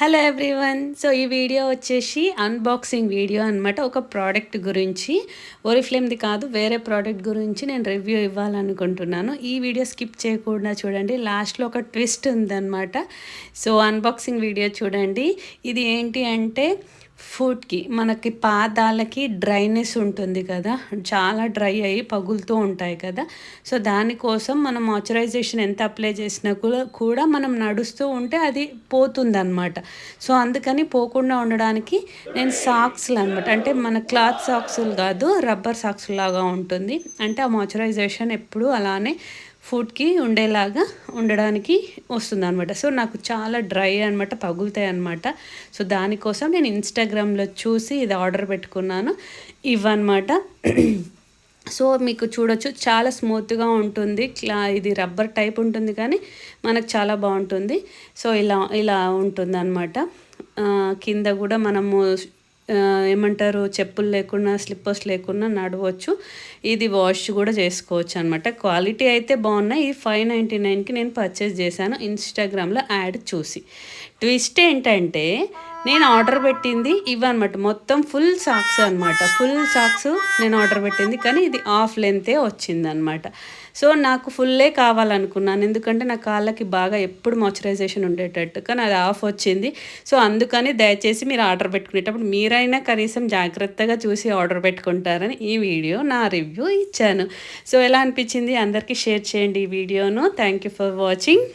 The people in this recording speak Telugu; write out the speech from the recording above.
హలో ఎవ్రీవన్ సో ఈ వీడియో వచ్చేసి అన్బాక్సింగ్ వీడియో అనమాట ఒక ప్రోడక్ట్ గురించి. ఒరిఫ్లేమ్ది కాదు వేరే ప్రోడక్ట్ గురించి నేను రివ్యూ ఇవ్వాలనుకుంటున్నాను. ఈ వీడియో స్కిప్ చేయకుండా చూడండి. లాస్ట్లో ఒక ట్విస్ట్ ఉందన్నమాట. సో అన్బాక్సింగ్ వీడియో చూడండి. ఇది ఏంటి అంటే ఫుడ్కి మనకి పాదాలకి డ్రైనెస్ ఉంటుంది కదా చాలా డ్రై అయ్యి పగులుతూ ఉంటాయి కదా. సో దానికోసం మనం మాయిశ్చరైజేషన్ ఎంత అప్లై చేసినా కూడా కూడా మనం నడుస్తూ ఉంటే అది పోతుందన్నమాట. సో అందుకని పోకుండా ఉండడానికి నేను సాక్స్లు అనమాట అంటే మన క్లాత్ సాక్స్లు కాదు రబ్బర్ సాక్స్ లాగా ఉంటుంది. అంటే ఆ మాయిశ్చరైజేషన్ ఎప్పుడు అలానే ఫుడ్కి ఉండేలాగా ఉండడానికి వస్తుంది అనమాట సో నాకు చాలా డ్రై అనమాట పగులుతాయి అనమాట సో దానికోసం నేను ఇన్స్టాగ్రామ్లో చూసి ఇది ఆర్డర్ పెట్టుకున్నాను ఇవన్నమాట సో మీకు చూడొచ్చు చాలా స్మూత్గా ఉంటుంది. క్లా ఇది రబ్బర్ టైప్ ఉంటుంది కానీ మనకు చాలా బాగుంటుంది. సో ఇలా ఇలా ఉంటుంది అనమాట కింద కూడా మనము ఏమంటారు చెప్పులు లేకుండా స్లిప్పర్స్ లేకుండా నడవచ్చు. ఇది వాష్ కూడా చేసుకోవచ్చు అనమాట క్వాలిటీ అయితే బాగున్నాయి. ఇది ఫైవ్ నైంటీ నైన్కి నేను పర్చేస్ చేశాను. ఇన్స్టాగ్రామ్లో యాడ్ చూసి. ట్విస్ట్ ఏంటంటే నేను ఆర్డర్ పెట్టింది ఇవన్నమాట మొత్తం ఫుల్ సాక్స్ అనమాట ఫుల్ సాక్స్ నేను ఆర్డర్ పెట్టింది. కానీ ఇది ఆఫ్ లెంతే వచ్చిందనమాట సో నాకు ఫుల్లే కావాలనుకున్నాను. ఎందుకంటే నా కాళ్ళకి బాగా ఎప్పుడు మాయిశ్చరైజేషన్ ఉండేటట్టు. కానీ అది ఆఫ్ వచ్చింది. సో అందుకని దయచేసి మీరు ఆర్డర్ పెట్టుకునేటప్పుడు మీరైనా కనీసం జాగ్రత్తగా చూసి ఆర్డర్ పెట్టుకుంటారని ఈ వీడియో నా రివ్యూ ఇచ్చాను. సో ఎలా అనిపించింది? అందరికీ షేర్ చేయండి ఈ వీడియోను. Thank you for watching